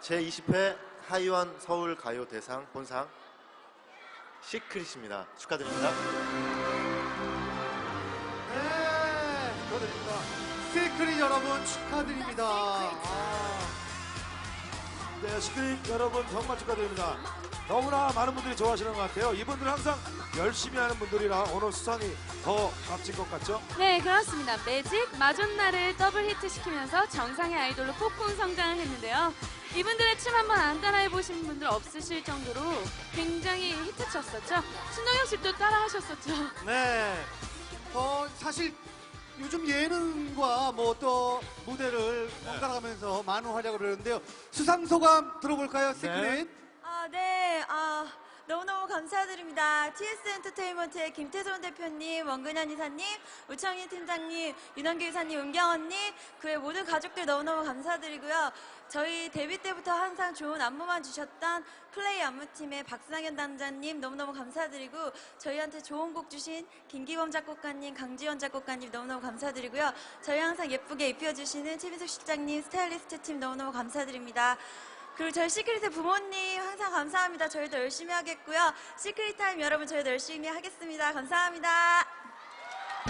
제20회 하이원 서울 가요 대상 본상 시크릿입니다. 축하드립니다. 네, 축하드립니다. 시크릿 여러분 축하드립니다. 아, 네, 시크릿 여러분 정말 축하드립니다. 너무나 많은 분들이 좋아하시는 것 같아요. 이분들 은 항상 열심히 하는 분들이라 오늘 수상이 더 값진 것 같죠? 네, 그렇습니다. 매직 마존나를 더블 히트 시키면서 정상의 아이돌로 폭풍 성장을 했는데요. 이분들의 춤 한번 안 따라해 보신 분들 없으실 정도로 굉장히 히트쳤었죠. 신동엽 씨도 따라 하셨었죠. 네. 어, 사실 요즘 예능과 뭐 또 무대를 번갈아가면서 많은 활약을 하는데요. 수상 소감 들어볼까요, 시크릿? 아, 네. 감사드립니다. TS 엔터테인먼트의 김태선 대표님, 원근현 이사님, 우창희 팀장님, 윤한규 이사님, 은경언니, 그의 모든 가족들 너무너무 감사드리고요. 저희 데뷔 때부터 항상 좋은 안무만 주셨던 플레이 안무팀의 박상현 단장님 너무너무 감사드리고 저희한테 좋은 곡 주신 김기범 작곡가님, 강지원 작곡가님 너무너무 감사드리고요. 저희 항상 예쁘게 입혀주시는 최민숙 실장님, 스타일리스트 팀 너무너무 감사드립니다. 그리고 저희 시크릿의 부모님 항상 감사합니다. 저희도 열심히 하겠고요. 시크릿 타임 여러분 저희도 열심히 하겠습니다. 감사합니다.